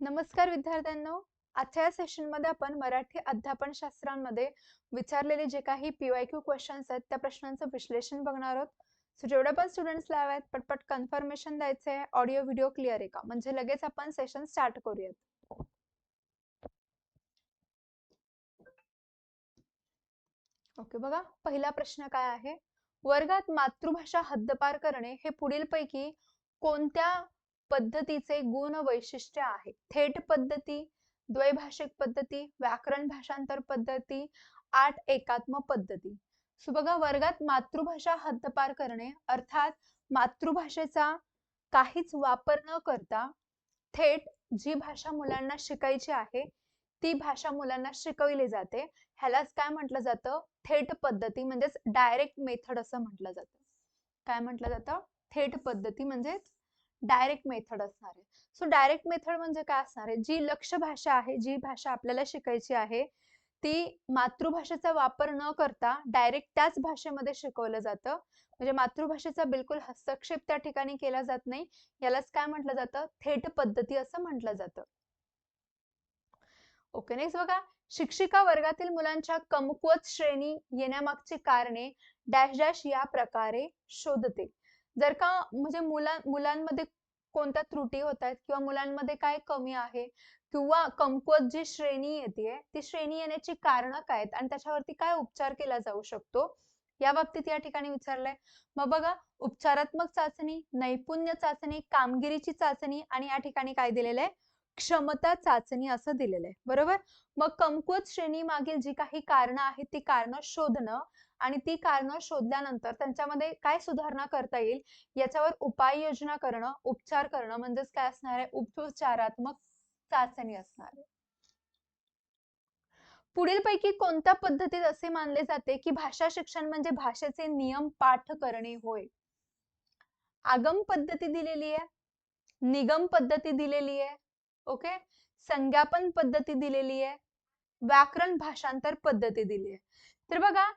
नमस्कार विद्यार्थ्यांनो. आजच्या या सेशनमध्ये आपण मराठी अध्यापन शास्त्रांमध्ये विचारलेले जे काही पीवायक्यू क्वेश्चन्स आहेत त्या प्रश्नांचं विश्लेषण बघणार आहोत. सो जेवढे पण स्टुडंट्सला हवे आहेत पटपट कन्फर्मेशन द्यायचे आहे ऑडिओ व्हिडिओ क्लिअर आहे का? म्हणजे लगेच आपण सेशन स्टार्ट करूयात. ओके बघा. पहिला प्रश्न काय आहे? वर्गात मातृभाषा हद्दपार करणे हे पुढील पैकी कोणत्या पद्धतीचे गुण वैशिष्ट्य आहे. थेट पद्धती द्वैभाषिक पद्धती व्याकरण भाषांतर पद्धती आठ एकात्म पद्धती. सो बघा वर्गात मातृभाषा हद्दपार करणे अर्थात मातृभाषेचा काहीच वापर न करता थेट जी भाषा मुलांना शिकायची आहे ती भाषा मुलांना शिकवली जाते. ह्यालाच काय म्हटलं जातं? थेट पद्धती म्हणजेच डायरेक्ट मेथड असं म्हटलं जातं. काय म्हटलं जातं? थेट पद्धती म्हणजेच डायरेक्ट मेथड असणार आहे. सो डायरेक्ट मेथड म्हणजे काय असणार आहे? जी लक्ष भाषा आहे जी भाषा आपल्याला शिकायची आहे ती मातृभाषेचा वापर न करता डायरेक्ट त्याच भाषेमध्ये शिकवलं जातं. म्हणजे मातृभाषेचा बिलकुल हस्तक्षेप त्या ठिकाणी केला जात नाही. यालाच काय म्हटलं जातं? थेट पद्धती असं म्हटलं जातं. ओके नेक्स्ट बघा. शिक्षिका वर्गातील मुलांच्या कमकुवत श्रेणी येण्यामागची कारणे डॅश डॅश या प्रकारे शोधते. जर का म्हणजे मुला मुलांमध्ये कोणत्या त्रुटी होत आहेत किंवा मुलांमध्ये काय कमी आहे किंवा कमकुवत जी श्रेणी येते ती श्रेणी येण्याची कारणं काय आहेत आणि त्याच्यावरती काय उपचार केला जाऊ शकतो? या बाबतीत या ठिकाणी विचारलंय. मग बघा उपचारात्मक चाचणी नैपुण्य चाचणी कामगिरीची चाचणी आणि या ठिकाणी काय दिलेलं आहे? क्षमता चाचणी असं दिलेलं आहे. बरोबर? मग कमकुवत श्रेणी मागील जी काही कारणं आहेत ती कारणं शोधणं आणि ती कारणं शोधल्यानंतर त्यांच्यामध्ये काय सुधारणा करता येईल? याच्यावर उपाययोजना करणं उपचार करणं म्हणजेच काय असणार आहे? उपचारात्मक चाचणी असणार आहे. पुढील पैकी कोणत्या पद्धतीत असे मानले जाते की भाषा शिक्षण म्हणजे भाषेचे नियम पाठ करणे होय? आगम पद्धती दिलेली आहे. निगम पद्धती दिलेली आहे. ओके? संज्ञापन पद्धती दिलेली आहे. व्याकरण भाषांतर पद्धती दिली आहे. तर बघा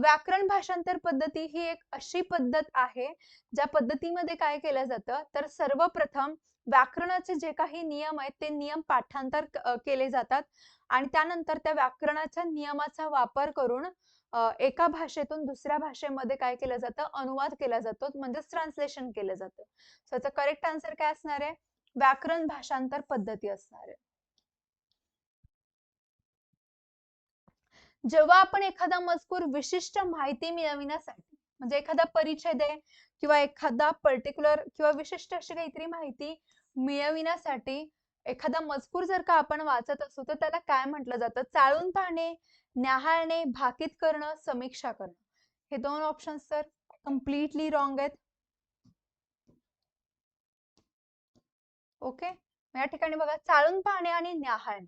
व्याकरण भाषांतर पद्धती ही एक अशी पद्धत आहे ज्या पद्धतीमध्ये काय केलं जातं? तर सर्वप्रथम व्याकरणाचे जे काही नियम आहेत ते नियम पाठांतर केले जातात. आणि त्यानंतर त्या व्याकरणाच्या नियमाचा वापर करून एका भाषेतून दुसऱ्या भाषेमध्ये काय केलं जातं? अनुवाद केला जातो. म्हणजेच ट्रान्सलेशन केलं जातं. सो करेक्ट आन्सर काय असणार आहे? व्याकरण भाषांतर पद्धती असणार आहे. जेव्हा आपण एखादा मजकूर विशिष्ट माहिती मिळविण्यासाठी म्हणजे एखादा परिच्छेद आहे किंवा एखादा पर्टिक्युलर किंवा विशिष्ट अशी काहीतरी माहिती मिळविण्यासाठी एखादा मजकूर जर का आपण वाचत असू तर त्याला काय म्हटलं जातं? चाळून पाहणे न्याहाळणे भाकीत करणं समीक्षा करणं. हे दोन ऑप्शन्स तर कम्प्लिटली रॉंग आहेत. ओके? या ठिकाणी बघा चाळून पाहणे आणि न्याहाळणे.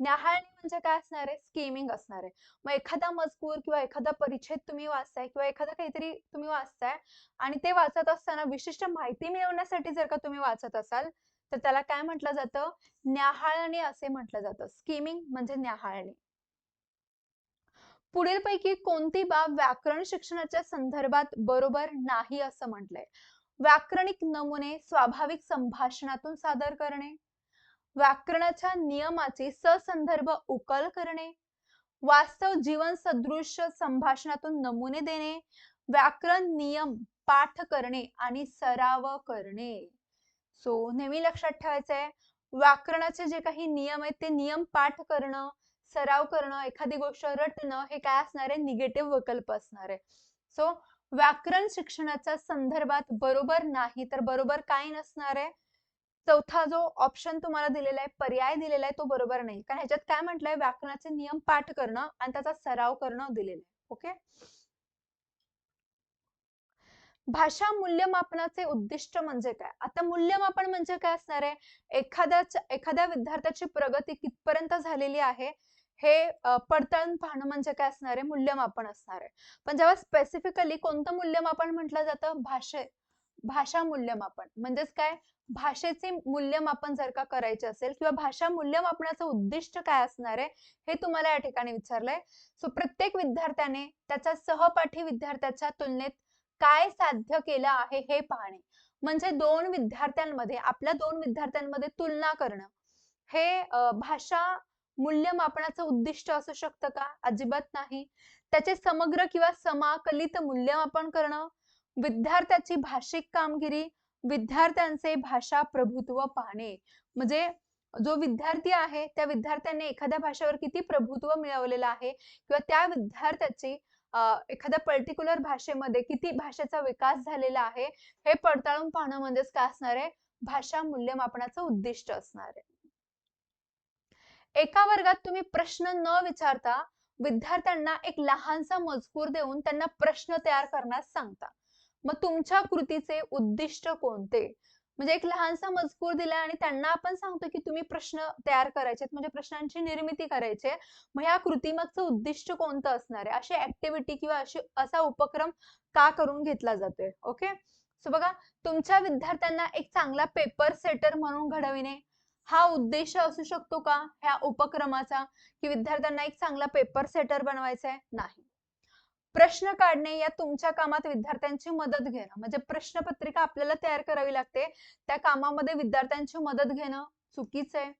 न्याहाळणे म्हणजे काय असणार आहे? स्कीमिंग असणार आहे. मग एखादा मजकूर किंवा एखादा परिच्छेद तुम्ही वाचताय किंवा एखादा काहीतरी तुम्ही वाचताय आणि ते वाचत असताना विशिष्ट माहिती मिळवण्यासाठी जर का तुम्ही वाचत असाल तर त्याला काय म्हटलं जातं? न्याहाळणे असे म्हटलं जातं. स्कीमिंग म्हणजे न्याहाळणे. पुढील पैकी कोणती बाब व्याकरण शिक्षणाच्या संदर्भात बरोबर नाही असं म्हटलंय? व्याकरणिक नमुने स्वाभाविक संभाषणातून सादर करणे. व्याकरणाच्या नियमाचे ससंदर्भ उकल करणे. वास्तव जीवन सदृश संभाषणातून नमुने देणे. व्याकरण नियम पाठ करणे आणि सराव करणे. सो नेहमी लक्षात ठेवायचंय व्याकरणाचे जे काही नियम आहेत ते नियम पाठ करणं सराव करणं एखादी गोष्ट रटणं हे काय असणार आहे? निगेटिव्ह विकल्प असणार आहे. सो व्याकरण शिक्षणाच्या संदर्भात बरोबर नाही तर बरोबर काय नसणार आहे? चौथा जो ऑप्शन तुम्हाला दिलेला आहे पर्याय दिलेला आहे तो बरोबर नाही. कारण ह्याच्यात काय म्हटलंय? व्याकरणाचे नियम पाठ करणं आणि त्याचा सराव करणं दिलेलं आहे. ओके? भाषा मूल्यमापनाचे उद्दिष्ट म्हणजे काय? आता मूल्यमापन म्हणजे काय असणार आहे? एखाद्या एखाद्या विद्यार्थ्याची प्रगती कितपर्यंत झालेली आहे? हे पडताळून पाहणं म्हणजे काय असणार आहे? मूल्यमापन असणार आहे. पण जेव्हा स्पेसिफिकली कोणतं मूल्यमापन म्हटलं जातं? भाषे भाषा मूल्यमापन. म्हणजेच काय? भाषेचे मूल्यमापन जर का करायचे असेल किंवा भाषा मूल्यमापनाचं उद्दिष्ट काय असणार आहे? हे तुम्हाला या ठिकाणी विचारलंय. सो प्रत्येक विद्यार्थ्याने त्याच्या सहपाठी विद्यार्थ्याच्या तुलनेत काय साध्य केलं आहे हे पाहणे. म्हणजे दोन विद्यार्थ्यांमध्ये आपल्या दोन विद्यार्थ्यांमध्ये तुलना करणं. हे भाषा मूल्यमापनाचं उद्दिष्ट असू शकतं का? अजिबात नाही. त्याचे समग्र किंवा समाकलित मूल्यमापन करणं विद्यार्थ्याची भाषिक कामगिरी विद्यार्थ्यांचे भाषा प्रभुत्व पाहणे. म्हणजे जो विद्यार्थी आहे त्या विद्यार्थ्याने एखाद्या भाषेवर किती प्रभुत्व मिळवलेलं आहे किंवा त्या विद्यार्थ्याची एखाद्या पर्टिक्युलर भाषेमध्ये किती भाषेचा विकास झालेला आहे हे पडताळून पाहणं म्हणजेच काय असणार आहे? भाषा मूल्यमापनाचं उद्दिष्ट असणार आहे. एका वर्गात तुम्ही प्रश्न न विचारता विद्यार्थ्यांना एक लहानसा मजकूर देऊन त्यांना प्रश्न तयार करण्यास सांगता. मग तुमच्या कृतीचे उद्दिष्ट कोणते? म्हणजे एक लहानसा मजकूर दिला आणि त्यांना आपण सांगतो की तुम्ही प्रश्न तयार करायचे म्हणजे प्रश्नांची निर्मिती करायची मग या कृतीमागचं उद्दिष्ट कोणतं असणार आहे? अशी ऍक्टिव्हिटी किंवा अशी असा उपक्रम का करून घेतला जातोय? ओके सो बघा तुमच्या विद्यार्थ्यांना एक चांगला पेपर सेटर म्हणून घडविणे हा उद्देश असू शकतो का? ह्या उपक्रमाचा? की विद्यार्थ्यांना एक चांगला पेपर सेटर बनवायचा आहे? नाही. प्रश्न काढणे या तुमच्या कामात विद्यार्थ्यांची मदत घेणं. म्हणजे प्रश्नपत्रिका आपल्याला तयार करावी लागते. त्या कामामध्ये विद्यार्थ्यांची मदत घेणं चुकीचं आहे.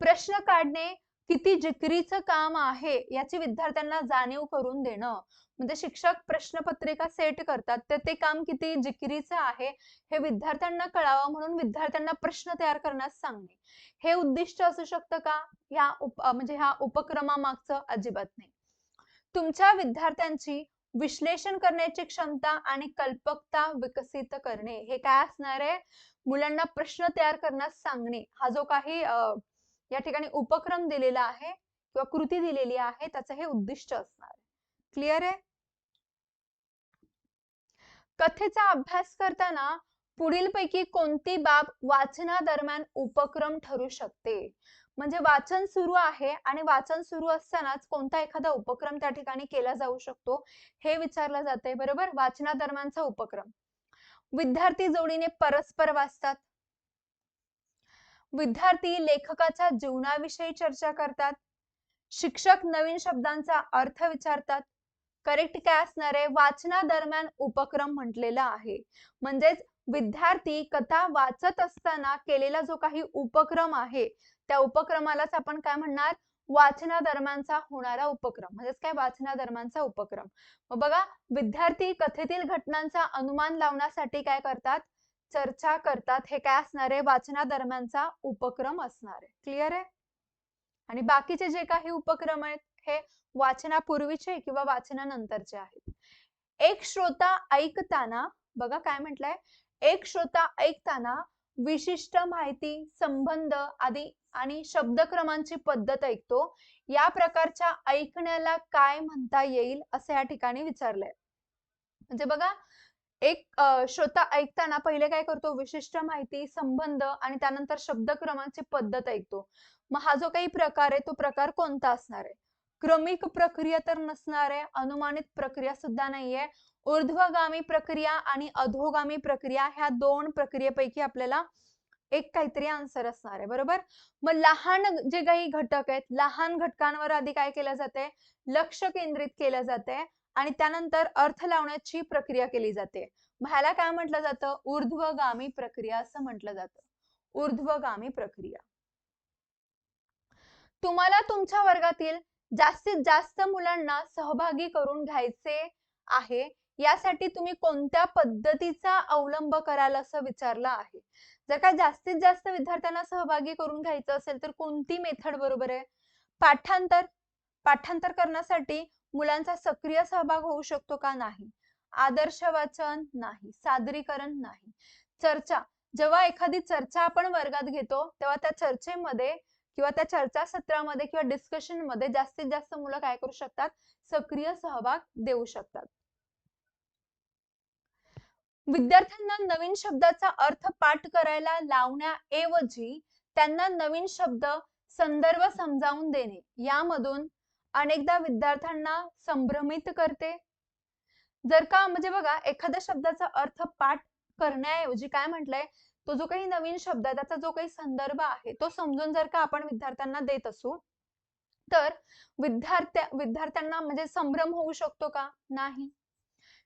प्रश्न काढणे किती जिकरीचं काम आहे याची विद्यार्थ्यांना जाणीव करून देणं. म्हणजे शिक्षक प्रश्नपत्रिका सेट करतात तर ते काम किती जिकिरीचं आहे हे विद्यार्थ्यांना कळावं म्हणून विद्यार्थ्यांना प्रश्न तयार करण्यास सांगणे. हे उद्दिष्ट असू शकतं का? या उप म्हणजे ह्या उपक्रमामागचं अजिबात नाही. तुमच्या विद्यार्थ्यांची विश्लेषण करण्याची क्षमता आणि कल्पकता विकसित करणे हे काय असणार आहे? मुलांना प्रश्न तयार करण्यास सांगणे. हा जो काही या ठिकाणी उपक्रम दिलेला आहे किंवा कृती दिलेली आहे त्याचं हे उद्दिष्ट असणार. क्लिअर आहे? कथेचा अभ्यास करताना पुढील पैकी कोणती बाब वाचनादरम्यान उपक्रम ठरू शकते? म्हणजे वाचन सुरू आहे आणि वाचन सुरू असतानाच कोणता एखादा उपक्रम त्या ठिकाणी केला जाऊ शकतो हे विचारलं जाते बरोबर? वाचनादरम्यानचा उपक्रम. विद्यार्थी जोडीने परस्पर वाचतात. विद्यार्थी लेखकाच्या जीवनाविषयी चर्चा करतात. शिक्षक नवीन शब्दांचा अर्थ विचारतात. करेक्ट काय असणारे वाचना वाचनादरम्यान उपक्रम म्हटलेला आहे. म्हणजेच विद्यार्थी कथा वाचत असताना केलेला जो काही उपक्रम आहे त्या उपक्रमालाच आपण काय म्हणणार? वाचना दरम्यानचा होणारा उपक्रम. म्हणजेच काय? वाचना दरम्यानचा उपक्रम. मग बघा विद्यार्थी कथेतील घटनांचा अनुमान लावण्यासाठी काय करतात? चर्चा करतात हे काय असणार आहे? वाचना दरम्यानचा उपक्रम असणार आहे. क्लिअर आहे? आणि बाकीचे जे काही उपक्रम आहेत हे वाचनापूर्वीचे किंवा वाचनानंतरचे आहेत. एक श्रोता ऐकताना बघा काय म्हटलंय? एक श्रोता ऐकताना विशिष्ट माहिती संबंध आदी आणि शब्दक्रमांची पद्धत ऐकतो. या प्रकारच्या ऐकण्याला काय म्हणता येईल असं या ठिकाणी विचारलंय. म्हणजे बघा एक श्रोता ऐकताना पहिले काय करतो? विशिष्ट माहिती संबंध आणि त्यानंतर शब्दक्रमांची पद्धत ऐकतो. मग हा जो काही प्रकार आहे तो प्रकार कोणता असणार आहे? क्रमिक प्रक्रिया तर नसणार आहे अनुमानित प्रक्रिया सुद्धा नाहीये ऊर्ध्वगामी प्रक्रिया आणि अधोगामी प्रक्रिया ह्या दोन प्रक्रियेपैकी आपल्याला एक काहीतरी आन्सर असणार आहे बरोबर? मग लहान जे काही घटक आहेत लहान घटकांवर आधी काय केलं जाते? लक्ष केंद्रित केलं जाते. आणि त्यानंतर अर्थ लावण्याची प्रक्रिया केली जाते. ह्याला काय म्हटलं जातं? ऊर्ध्वगामी प्रक्रिया असं म्हटलं जातं. ऊर्ध्वगामी प्रक्रिया. तुम्हाला तुमच्या वर्गातील जास्तीत जास्त मुलांना सहभागी करून घ्यायचे आहे यासाठी तुम्ही कोणत्या पद्धतीचा अवलंब कराल असं विचारलं आहे? जर का जास्तीत जास्त विद्यार्थ्यांना सहभागी करून घ्यायचं असेल तर कोणती मेथड बरोबर आहे? पाठांतर. पाठांतर करण्यासाठी मुलांचा सक्रिय सहभाग होऊ शकतो का नाही? आदर्श वाचन नाही सादरीकरण नाही. चर्चा जेव्हा एखादी चर्चा आपण वर्गात घेतो तेव्हा त्या चर्चेमध्ये किंवा त्या चर्चा सत्रामध्ये किंवा डिस्कशनमध्ये जास्तीत जास्त मुलं काय करू शकतात? सक्रिय सहभाग देऊ शकतात. विद्यार्थ्यांना नवीन शब्दाचा अर्थ पाठ करायला लावण्याऐवजी त्यांना नवीन शब्द संदर्भ समजावून देणे. यामधून अनेकदा विद्यार्थ्यांना संभ्रमित करते. जर का म्हणजे बघा एखाद्या शब्दाचा अर्थ पाठ करण्याऐवजी काय म्हटलंय? तो जो काही नवीन शब्द आहे त्याचा जो काही संदर्भ आहे तो समजून जर का आपण विद्यार्थ्यांना देत असू तर विद्यार्थ्या विद्यार्थ्यांना म्हणजे संभ्रम होऊ शकतो का? नाही.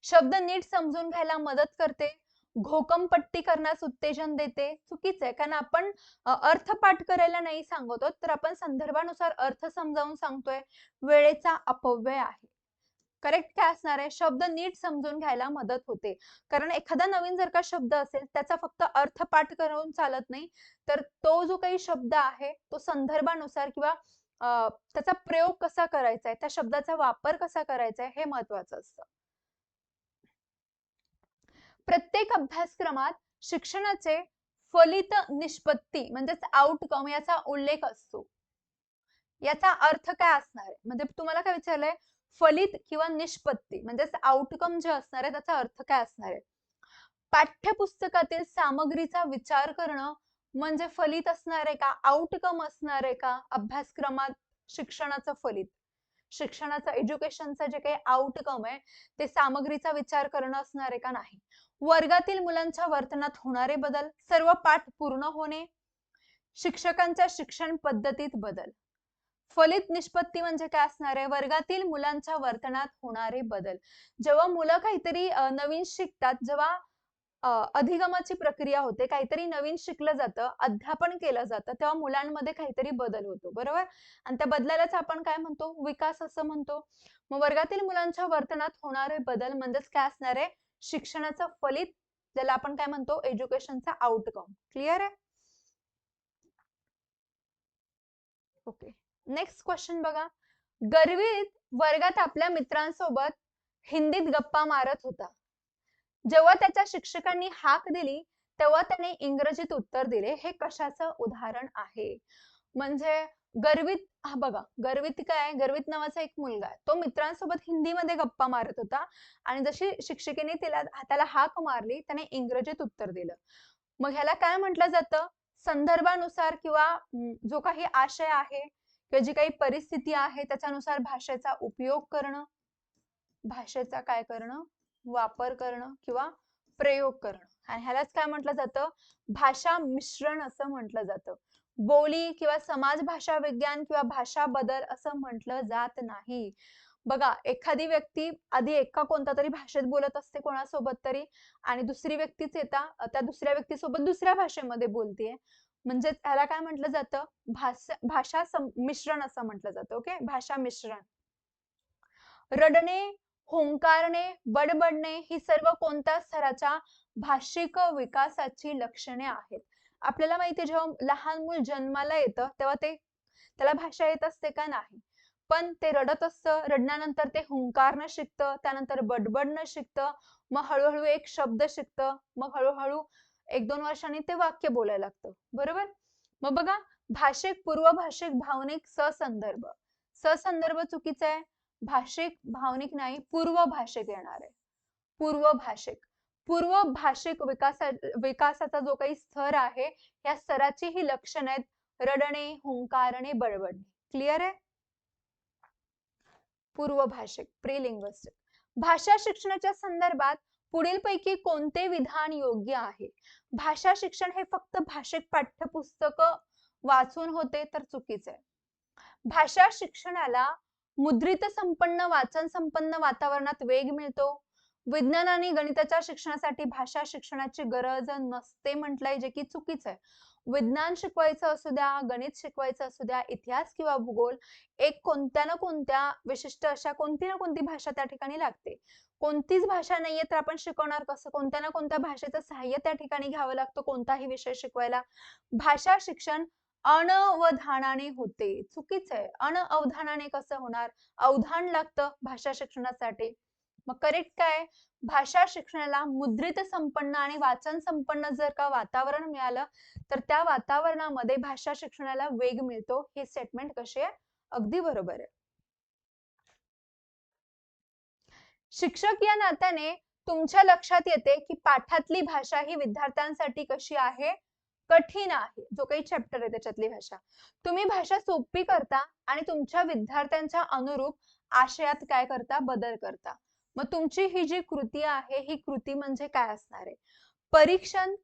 शब्द नीट समजून घ्यायला मदत करते. घोकमपट्टी करण्यास उत्तेजन देते. चुकीचं आहे. कारण आपण अर्थ पाठ करायला नाही सांगतो तर आपण संदर्भानुसार अर्थ समजावून सांगतोय. वेळेचा अपव्यय आहे. करेक्ट काय असणार आहे? शब्द नीट समजून घ्यायला मदत होते. कारण एखादा नवीन जर का शब्द असेल त्याचा फक्त अर्थ पाठ करून चालत नाही तर तो जो काही शब्द आहे तो संदर्भानुसार किंवा त्याचा प्रयोग कसा करायचा आहे? त्या शब्दाचा वापर कसा करायचा आहे? हे महत्वाचं असतं. प्रत्येक अभ्यासक्रमात शिक्षणाचे फलित निष्पत्ती म्हणजेच आउटकम याचा उल्लेख असतो. याचा अर्थ काय असणार आहे? म्हणजे तुम्हाला काय विचारलंय? फलित किंवा निष्पत्ती म्हणजेच आउटकम जे असणार आहे त्याचा अर्थ काय असणार आहे? पाठ्यपुस्तकातील सामग्रीचा विचार करणं म्हणजे फलित असणार आहे का? आउटकम असणार आहे का? अभ्यासक्रमात शिक्षणाचं फलित. शिक्षणाचा एज्युकेशनचं जे काही आउटकम आहे ते सामग्रीचा विचार करणं असणार आहे का नाही? वर्गातील मुलांच्या वर्तनात होणारे बदल सर्व पाठ पूर्ण होणे शिक्षकांच्या शिक्षण पद्धतीत बदल. फलित निष्पत्ती म्हणजे काय असणार आहे? वर्गातील मुलांच्या वर्तनात होणारे बदल. जेव्हा मुलं काहीतरी नवीन शिकतात जेव्हा अधिगमाची प्रक्रिया होते. काहीतरी नवीन शिकलं जातं अध्यापन केलं जातं तेव्हा मुलांमध्ये काहीतरी बदल होतो. बरोबर? आणि त्या बदलालाच आपण काय म्हणतो? विकास असं म्हणतो. मग वर्गातील मुलांच्या वर्तनात होणारे बदल म्हणजेच काय असणार आहे? शिक्षणाचं फलित ज्याला आपण काय म्हणतो? एज्युकेशनचा आउटकम क्लिअर आहे? ओके नेक्स्ट क्वेश्चन बघा. गर्वीत वर्गात आपल्या मित्रांसोबत हिंदीत गप्पा मारत होता. जेव्हा त्याच्या शिक्षकांनी हाक दिली तेव्हा त्याने इंग्रजीत उत्तर दिले. हे कशाचं उदाहरण आहे? म्हणजे गर्वित हा बघा गर्वित काय? गर्वित नावाचा एक मुलगा आहे. तो मित्रांसोबत हिंदीमध्ये गप्पा मारत होता आणि जशी शिक्षिकेने तिला त्याला हाक मारली त्याने इंग्रजीत उत्तर दिलं. मग ह्याला काय म्हटलं जातं? संदर्भानुसार किंवा जो काही आशय आहे किंवा जी काही परिस्थिती आहे त्याच्यानुसार भाषेचा उपयोग करणं. भाषेचा काय करणं? वापर करणं किंवा प्रयोग करणं. आणि ह्यालाच काय म्हटलं जातं? भाषा मिश्रण असं म्हटलं जातं. बोली किंवा समाज भाषा विज्ञान किंवा भाषा बदल असं म्हटलं जात नाही. बघा एखादी व्यक्ती आधी एका कोणत्या तरी भाषेत बोलत असते कोणासोबत तरी आणि दुसरी व्यक्तीच येता त्या दुसऱ्या व्यक्तीसोबत दुसऱ्या भाषेमध्ये बोलतीये. म्हणजे ह्याला काय म्हटलं जातं? भाषा भाषा मिश्रण असं म्हटलं जातं ओके? भाषा मिश्रण. रडणे हुंकारणे बडबडणे ही सर्व कोणत्या स्तराच्या भाषिक विकासाची लक्षणे आहेत? आपल्याला माहिती जेव्हा लहान मूल जन्माला येतं तेव्हा ते त्याला भाषा येत असते का नाही? पण ते रडत असतं रडण्यानंतर ते हुंकारणं शिकतं त्यानंतर बडबडणं शिकतं मग हळूहळू एक शब्द शिकतं मग हळूहळू एक दोन वर्षांनी ते वाक्य बोलायला लागतं. बरोबर? मग बघा भाषिक पूर्व भाषिक भावनिक ससंदर्भ. ससंदर्भ चुकीचा आहे. भाषिक भावनिक नाही पूर्व भाषिक येणार आहे. पूर्व भाषिक. पूर्व भाषिक विकासा विकासाचा जो काही स्तर आहे या स्तराची ही लक्षण आहेत. रडणे हुंकारणे बळबडणे क्लिअर आहे? पूर्व भाषिक प्रिलिंग्विस्टिक भाषा शिक्षणाच्या संदर्भात पुढील पैकी कोणते विधान योग्य आहे? भाषा शिक्षण हे फक्त भाषिक पाठ्यपुस्तक वाचून होते तर चुकीचे आहे. भाषा शिक्षणाला मुद्रित संपन्न वाचन संपन्न वातावरणात वेग मिळतो. विज्ञान आणि गणिताच्या शिक्षणासाठी भाषा शिक्षणाची गरज नसते म्हटलंय जे की चुकीचं आहे. विज्ञान शिकवायचं असू द्या गणित शिकवायचं असू द्या इतिहास किंवा भूगोल एक कोणत्या ना कोणत्या विशिष्ट अशा कोणती ना कोणती भाषा त्या ठिकाणी लागते. कोणतीच भाषा नाहीये तर आपण शिकवणार कसं? कोणत्या ना कोणत्या भाषेचं सहाय्य त्या ठिकाणी घ्यावं लागतं कोणताही विषय शिकवायला. भाषा शिक्षण अनवधानाने होते. चुकीचं आहे. अनअवधानाने कसं होणार? अवधान लागतं भाषा शिक्षणासाठी. मग करेक्ट काय? भाषा शिक्षणाला मुद्रित संपन्न आणि वाचन संपन्न जर का वातावरण मिळालं तर त्या वातावरणामध्ये भाषा शिक्षणाला वेग मिळतो. हे स्टेटमेंट कसे आहे? अगदी बरोबर आहे. शिक्षक या नात्याने तुमच्या लक्षात येते की पाठातली भाषा ही विद्यार्थ्यांसाठी कशी आहे? कठीण आहे. जो काही चॅप्टर आहे त्याच्यातली भाषा. तुम्ही भाषा सोपी करता आणि तुमच्या विद्यार्थ्यांच्या अनुरूप आशयात काय करता? बदल करता. मग तुमची ही जी कृती आहे ही कृती म्हणजे काय असणार आहे? परीक्षण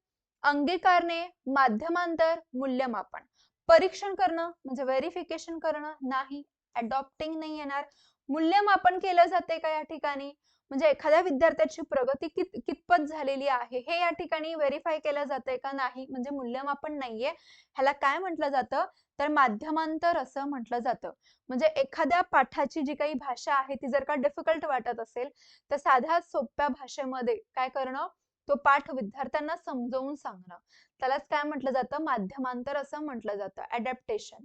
अंगीकारणे माध्यमांतर मूल्यमापन. परीक्षण करणं म्हणजे व्हेरिफिकेशन करणं नाही. अडॉप्टिंग नाही येणार. मूल्यमापन केलं जाते का या ठिकाणी? म्हणजे एखाद्या विद्यार्थ्याची प्रगती कित कितपत झालेली आहे हे या ठिकाणी व्हेरीफाय केलं जातंय का नाही म्हणजे मूल्यमापन नाहीये. ह्याला काय म्हटलं जातं? तर माध्यमांतर असं म्हटलं जातं. म्हणजे एखाद्या पाठाची जी काही भाषा आहे ती जर का डिफिकल्ट वाटत असेल तर साध्या सोप्या भाषेमध्ये काय करणं? तो पाठ विद्यार्थ्यांना समजावून सांगणं. त्यालाच काय म्हटलं जातं? माध्यमांतर असं म्हटलं जातं. अडॅप्टेशन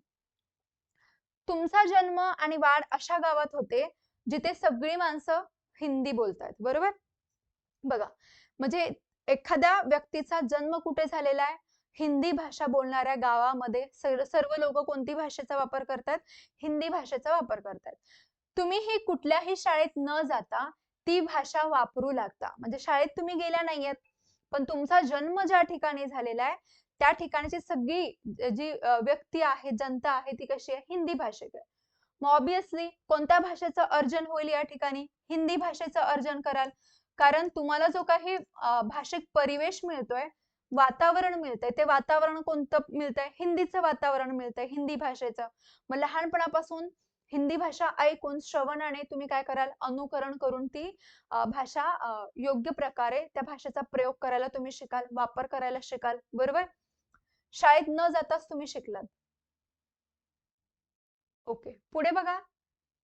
तुमचा जन्म आणि वाढ अशा गावात होते जिथे सगळी माणसं हिंदी बोलतात बरोबर? बघा म्हणजे एखाद्या व्यक्तीचा जन्म कुठे झालेला आहे? हिंदी भाषा बोलणाऱ्या गावामध्ये सर्व लोक कोणती भाषेचा वापर करतात? हिंदी भाषेचा वापर करतात. तुम्ही ही कुठल्याही शाळेत न जाता ती भाषा वापरू लागता. म्हणजे शाळेत तुम्ही गेल्या नाहीयेत पण तुमचा जन्म ज्या ठिकाणी झालेला आहे त्या ठिकाणची सगळी जी व्यक्ती आहे जनता आहे ती कशी आहे? हिंदी भाषेत आहे मग ऑब्विसली कोणत्या भाषेचं अर्जन होईल या ठिकाणी? हिंदी भाषेचं अर्जन कराल. कारण तुम्हाला जो काही भाषिक परिवेश मिळतोय वातावरण मिळतंय ते वातावरण कोणतं मिळतंय? हिंदीचं वातावरण मिळतंय हिंदी भाषेचं. मग लहानपणापासून हिंदी भाषा ऐकून श्रवणाने तुम्ही काय कराल? अनुकरण करून ती भाषा योग्य प्रकारे त्या भाषेचा प्रयोग करायला तुम्ही शिकाल वापर करायला शिकाल. बरोबर? शाळेत न जाताच तुम्ही शिकलात. ओके. पुढे बघा.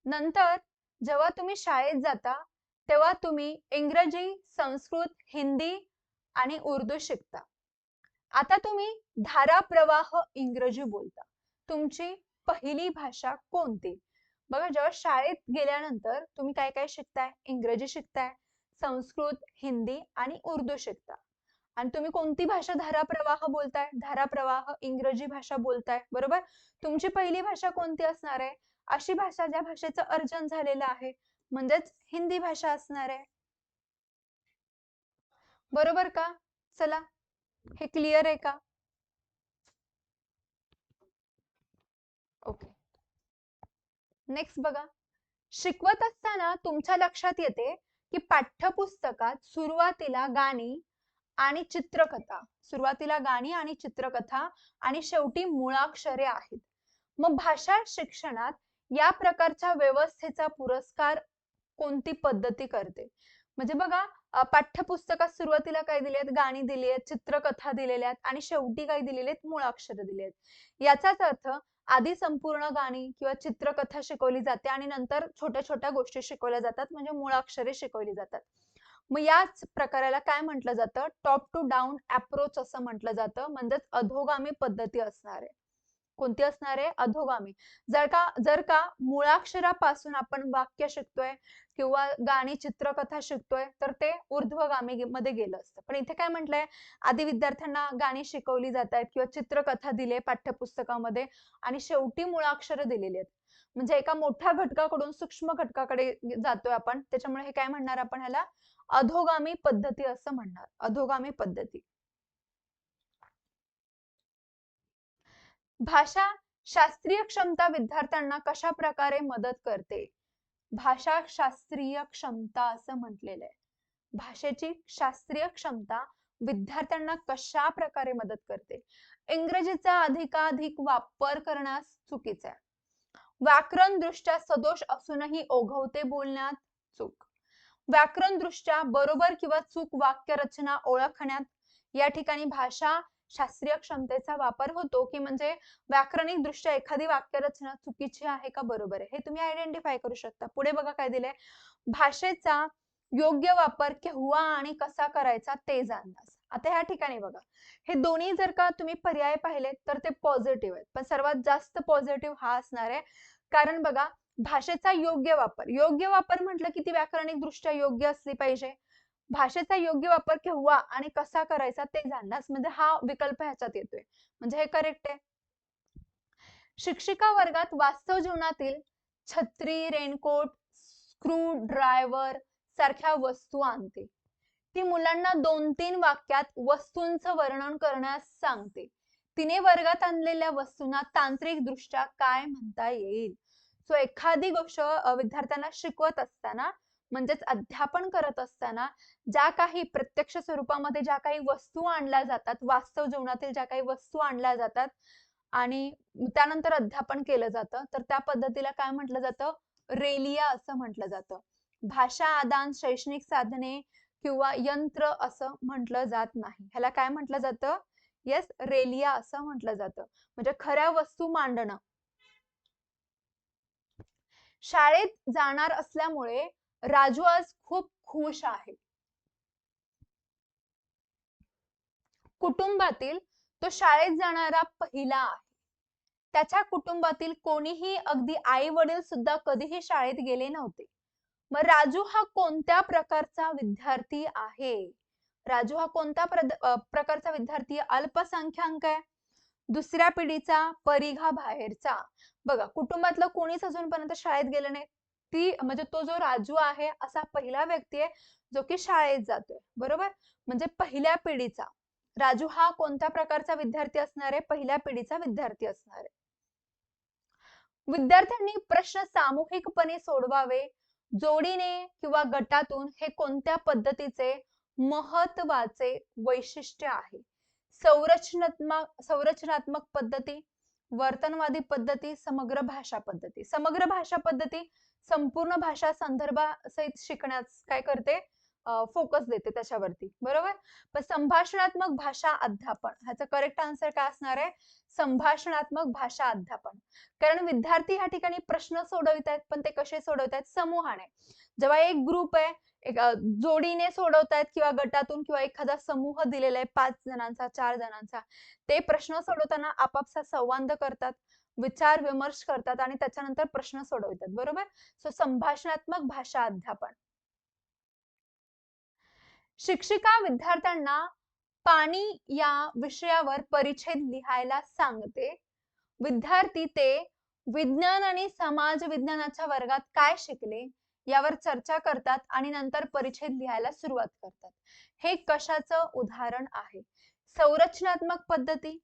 नंतर जेव्हा तुम्ही शाळेत जाता तेव्हा तुम्ही इंग्रजी संस्कृत हिंदी आणि उर्दू शिकता. आता तुम्ही धारा प्रवाह इंग्रजी बोलता. तुमची पहिली भाषा कोणती? बघा जेव्हा शाळेत गेल्यानंतर तुम्ही काय काय शिकताय? इंग्रजी शिकताय संस्कृत हिंदी आणि उर्दू शिकता. आणि तुम्ही कोणती भाषा धारा प्रवाह बोलताय? धारा प्रवाह इंग्रजी भाषा बोलताय बरोबर? तुमची पहिली भाषा कोणती असणार आहे? अशी भाषा ज्या भाषेचं अर्जन झालेलं आहे. म्हणजेच हिंदी भाषा असणार आहे. बरोबर का? चला हे क्लिअर आहे का? ओके नेक्स्ट बघा. शिकवत असताना तुमच्या लक्षात येते की पाठ्यपुस्तकात सुरुवातीला गाणी आणि चित्रकथा सुरुवातीला गाणी आणि चित्रकथा आणि शेवटी मुळाक्षरे आहेत. मग भाषा शिक्षणात या प्रकारच्या व्यवस्थेचा पुरस्कार कोणती पद्धती करते? म्हणजे बघा पाठ्यपुस्तकात सुरुवातीला काय दिली आहेत? गाणी दिली आहेत चित्रकथा दिलेल्या आहेत आणि शेवटी काय दिलेले आहेत? मुळाक्षर दिले आहेत. याचाच अर्थ आधी संपूर्ण गाणी किंवा चित्रकथा शिकवली जाते आणि नंतर छोट्या छोट्या गोष्टी शिकवल्या जातात म्हणजे मुळाक्षरे शिकवली जातात. मग याच प्रकाराला काय म्हटलं जातं? टॉप टू डाऊन अप्रोच असं म्हटलं जातं. म्हणजेच अधोगामी पद्धती असणार. आहे कोणती असणार आहे? अधोगामी. जर का जर का मुळाक्षरापासून आपण वाक्य शिकतोय किंवा गाणी चित्रकथा शिकतोय तर ते ऊर्ध्वगामी मध्ये गेलं असतं. पण इथे काय म्हटलंय? आधी विद्यार्थ्यांना गाणी शिकवली जात आहेत किंवा चित्रकथा दिले पाठ्यपुस्तकामध्ये आणि शेवटी मुळाक्षर दिलेली आहेत. म्हणजे एका मोठ्या घटकाकडून सूक्ष्म घटकाकडे जातोय आपण. त्याच्यामुळे हे काय म्हणणार आपण ह्याला? अधोगामी पद्धती असं म्हणणार. अधोगामी पद्धती. भाषा शास्त्रीय क्षमता विद्यार्थ्यांना कशा प्रकारे मदत करते? भाषा शास्त्रीय क्षमता असं म्हटलेलं आहे. भाषेची शास्त्रीय क्षमता विद्यार्थ्यांना कशा प्रकारे मदत करते? इंग्रजीचा अधिकाधिक वापर करण्यास चुकीचा आहे. व्याकरण दृष्ट्या सदोष असूनही ओघवते बोलण्यात चूक. व्याकरण दृष्ट्या बरोबर किंवा चूक वाक्य रचना ओळखण्यात या ठिकाणी भाषा शास्त्रीय क्षमतेचा वापर होतो की म्हणजे व्याकरणिक दृष्ट्या एखादी वाक्यरचना चुकीची आहे का बरोबर आहे? हे तुम्ही आयडेंटिफाय करू शकता. पुढे बघा काय दिलंय. भाषेचा योग्य वापर केव्हा आणि कसा करायचा ते अंदाज आता ह्या ठिकाणी बघा. हे दोन्ही जर का तुम्ही पर्याय पाहिले तर ते पॉझिटिव्ह आहेत. पण सर्वात जास्त पॉझिटिव्ह हा असणार आहे. कारण बघा भाषेचा योग्य वापर. योग्य वापर म्हटलं की ती व्याकरणिक दृष्ट्या योग्य असली पाहिजे. भाषेचा योग्य वापर केव्हा आणि कसा करायचा ते जाणण्यास म्हणजे हा विकल्प ह्याच्यात येतोय. म्हणजे हे करेक्ट आहे. शिक्षिका वर्गात वास्तव जीवनातील छत्री रेनकोट स्क्रू ड्रायव्हर सारख्या वस्तू आणते. ती मुलांना दोन तीन वाक्यात वस्तूंचं वर्णन करण्यास सांगते. तिने वर्गात आणलेल्या वस्तूंना तांत्रिक दृष्ट्या काय म्हणता येईल? सो एखादी गोष्ट विद्यार्थ्यांना शिकवत असताना म्हणजेच अध्यापन करत असताना ज्या काही प्रत्यक्ष स्वरूपामध्ये ज्या काही वस्तू आणल्या जातात वास्तव जीवनातील ज्या काही वस्तू आणल्या जातात आणि त्यानंतर अध्यापन केलं जातं तर त्या पद्धतीला काय म्हटलं जातं? रेलिया असं म्हटलं जातं. भाषा आदान शैक्षणिक साधने किंवा यंत्र असं म्हटलं जात नाही. ह्याला काय म्हटलं जातं? येस रेलिया असं म्हटलं जातं. म्हणजे खऱ्या वस्तू मांडणं. शाळेत जाणार असल्यामुळे राजू आज खूप खुश आहे. कुटुंबातील तो शाळेत जाणारा पहिला आहे. त्याच्या कुटुंबातील कोणीही अगदी आई वडील सुद्धा कधीही शाळेत गेले नव्हते. मग राजू हा कोणत्या प्रकारचा विद्यार्थी आहे? राजू हा कोणत्या प्रकारचा विद्यार्थी? अल्पसंख्याक आहे? दुसऱ्या पिढीचा? परिघा बाहेरचा बघा कुटुंबातलं कोणीच अजूनपर्यंत शाळेत गेलं नाही. ती म्हणजे तो जो राजू आहे असा पहिला व्यक्ती आहे जो की शाळेत जातोय. बरोबर? म्हणजे पहिल्या पिढीचा. राजू हा कोणत्या प्रकारचा विद्यार्थी असणार आहे? पहिल्या पिढीचा विद्यार्थी असणार आहे. विद्यार्थ्यांनी प्रश्न सामूहिकपणे सोडवावे. जोडीने किंवा गटातून हे कोणत्या पद्धतीचे महत्त्वाचे वैशिष्ट्य आहे? संरचनात्मक संरचनात्मक पद्धती वर्तनवादी पद्धती समग्र भाषा पद्धती. समग्र भाषा पद्धती संपूर्ण भाषा संदर्भासहित शिकण्यास काय करते? फोकस देते त्याच्यावरती. बरोबर? पण संभाषणात्मक भाषा अध्यापन ह्याचं करेक्ट आन्सर काय असणार आहे? संभाषणात्मक भाषा अध्यापन. कारण विद्यार्थी ह्या ठिकाणी प्रश्न सोडवित आहेत पण ते कसे सोडवत आहेत? समूहाने. जेव्हा एक ग्रुप आहे एक जोडीने सोडवतायत किंवा गटातून किंवा एखादा समूह दिलेला आहे पाच जणांचा चार जणांचा ते प्रश्न सोडवताना आपापसा संवाद करतात. विचार विमर्श करतात आणि त्याच्यानंतर प्रश्न सोडवतात बरोबर? सो संभाषणात्मक भाषा अध्यापन. शिक्षिका विद्यार्थ्यांना पाणी या विषयावर परिच्छेद लिहायला सांगते. विद्यार्थी ते विज्ञान आणि समाज विज्ञानाच्या वर्गात काय शिकले यावर चर्चा करतात आणि नंतर परिच्छेद लिहायला सुरुवात करतात. हे कशाचं उदाहरण आहे? संरचनात्मक पद्धती?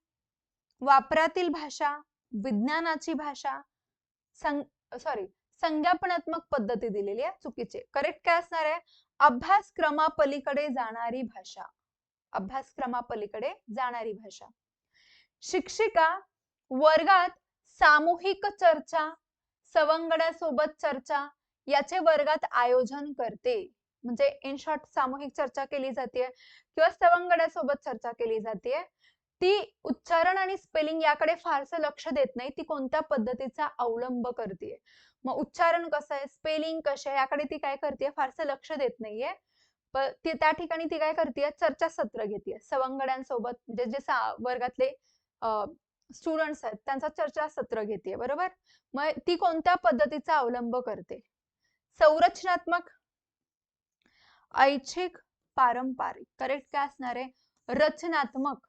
वापरातील भाषा? विज्ञानाची भाषा सॉरी संज्ञापनात्मक पद्धती दिलेली आहे चुकीचे. करेक्ट काय असणार आहे? अभ्यासक्रमापलीकडे जाणारी भाषा. अभ्यासक्रमापलीकडे जाणारी भाषा. शिक्षिका वर्गात सामूहिक चर्चा सवंगड्यासोबत चर्चा याचे वर्गात आयोजन करते. म्हणजे इन शॉर्ट सामूहिक चर्चा केली जाते किंवा सवंगड्यासोबत चर्चा केली जाते. ती उच्चारण आणि स्पेलिंग याकडे फारसं लक्ष देत नाही. ती कोणत्या पद्धतीचा अवलंब करते मग उच्चारण कसं आहे? स्पेलिंग कसं आहे? याकडे ती काय करते फारसं लक्ष देत नाहीये. त्या ठिकाणी ती काय करते चर्चा सत्र घेते सवंगड्यांसोबत म्हणजे जे वर्गातले स्टुडंट्स आहेत त्यांचा चर्चा सत्र घेते बरोबर? मग ती कोणत्या पद्धतीचा अवलंब करते? संरचनात्मक ऐच्छिक पारंपरिक. करेक्ट काय असणार आहे? रचनात्मक.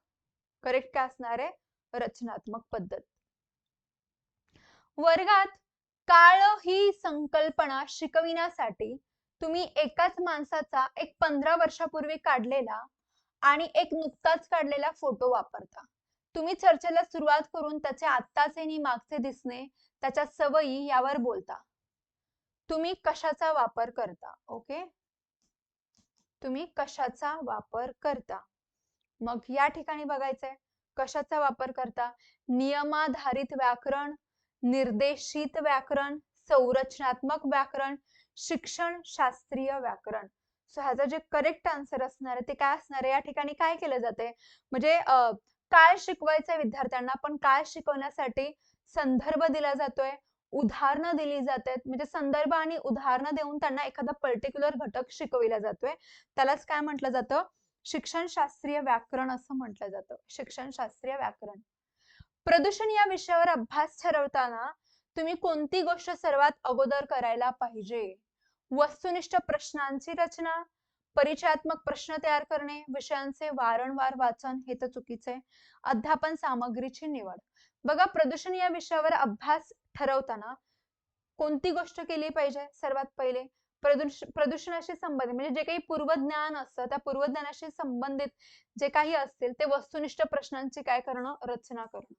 करेक्ट काय असणार आहे? रचनात्मक पद्धत. वर्गात काळ ही संकल्पना शिकविण्यासाठी तुम्ही एकाच माणसाचा एक पंधरा वर्षापूर्वी काढलेला आणि एक नुकताच काढलेला फोटो वापरता. तुम्ही चर्चेला सुरुवात करून त्याचे आत्ताचे आणि मागचे दिसणे त्याच्या सवयी यावर बोलता. तुम्ही कशाचा वापर करता? ओके? तुम्ही कशाचा वापर करता? मग या ठिकाणी बघायचंय कशाचा वापर करता? नियमाधारित व्याकरण निर्देशित व्याकरण संरचनात्मक व्याकरण शिक्षण शास्त्रीय व्याकरण. सो ह्याचं जे करेक्ट आन्सर असणार आहे ते काय असणार आहे? या ठिकाणी काय केलं जाते म्हणजे काय शिकवायचंय विद्यार्थ्यांना? पण काय शिकवण्यासाठी संदर्भ दिला जातोय उदाहरणं दिली जात आहेत म्हणजे संदर्भ आणि उदाहरणं देऊन त्यांना एखादा पर्टिक्युलर घटक शिकविला जातोय. त्यालाच काय म्हटलं जातं? शिक्षण शास्त्रीय व्याकरण असं म्हटलं जातं. शिक्षण शास्त्रीय व्याकरण. प्रदूषण या विषयावर अभ्यास ठरवताना तुम्ही कोणती गोष्ट सर्वात अगोदर करायला पाहिजे? वस्तुनिष्ठ प्रश्नांची रचना परिचयात्मक प्रश्न तयार करणे विषयांचे वारंवार वाचन हे तर चुकीचे अध्यापन सामग्रीची निवड. बघा प्रदूषण या विषयावर अभ्यास ठरवताना कोणती गोष्ट केली पाहिजे सर्वात पहिले? प्रदूषणाशी संबंधित म्हणजे जे काही पूर्वज्ञान असतं त्या पूर्वज्ञानाशी संबंधित जे काही असतील ते वस्तुनिष्ठ प्रश्नांची काय करणं? रचना करणं.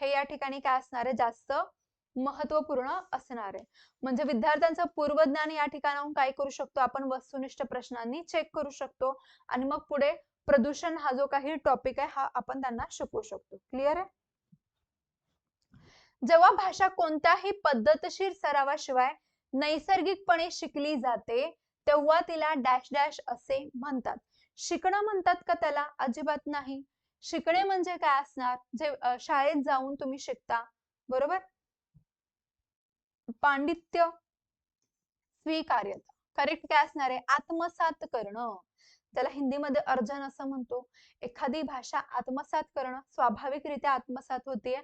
हे या ठिकाणी काय असणार? आहे जास्त महत्त्वपूर्ण असणार. आहे म्हणजे विद्यार्थ्यांचं पूर्वज्ञान या ठिकाणाहून काय करू शकतो? आपण वस्तुनिष्ठ प्रश्नांनी चेक करू शकतो. आणि मग पुढे प्रदूषण हा जो काही टॉपिक आहे हा आपण त्यांना शिकवू शकतो. क्लिअर आहे? जेव्हा भाषा कोणत्याही पद्धतशीर सरावाशिवाय नैसर्गिकपणे शिकली जाते तेव्हा तिला डॅश डॅश असे म्हणतात. शिकणं म्हणतात का त्याला? अजिबात नाही. शिकणे म्हणजे काय असणार? जे शाळेत जाऊन तुम्ही शिकता. बरोबर? पांडित्य स्वीकार्यता. करेक्ट काय असणार आहे? आत्मसात करणं. त्याला हिंदीमध्ये अर्जन असं म्हणतो. एखादी भाषा आत्मसात करणं स्वाभाविकरित्या आत्मसात होतीये.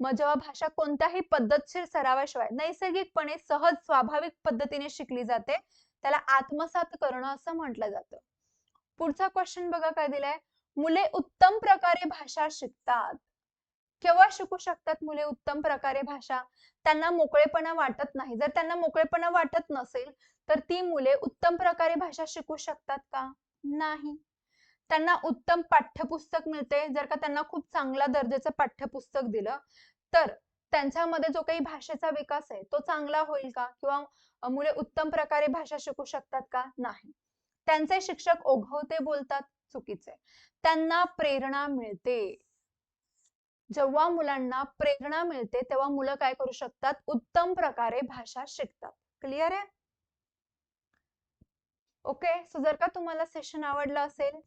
मग जेव्हा भाषा कोणत्याही पद्धतशीर सरावाशिवाय नैसर्गिकपणे सहज स्वाभाविक पद्धतीने शिकली जाते त्याला आत्मसात करणं असं म्हटलं जातं. पुढचा क्वेश्चन बघा काय दिलाय? मुले उत्तम प्रकारे भाषा शिकतात. केव्हा शिकू शकतात मुले उत्तम प्रकारे भाषा? त्यांना मोकळेपणा वाटत नाही. जर त्यांना मोकळेपणा वाटत नसेल तर ती मुले उत्तम प्रकारे भाषा शिकू शकतात का? नाही. त्यांना उत्तम पाठ्यपुस्तक मिळते. जर का त्यांना खूप चांगल्या दर्जाचं पाठ्यपुस्तक दिलं तर त्यांच्यामध्ये जो काही भाषेचा विकास आहे तो चांगला होईल का? किंवा मुले उत्तम प्रकारे भाषा शिकू शकतात का? नाही. त्यांचे शिक्षक ओघवते बोलतात चुकीचे. त्यांना प्रेरणा मिळते. जेव्हा मुलांना प्रेरणा मिळते तेव्हा मुलं काय करू शकतात? उत्तम प्रकारे भाषा शिकतात. क्लिअर आहे? ओके सो जर का तुम्हाला सेशन आवडलं असेल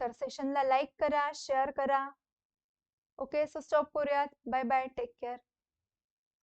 तर सेशनला लाईक करा शेअर करा. ओके सो स्टॉप करूयात. Bye bye take care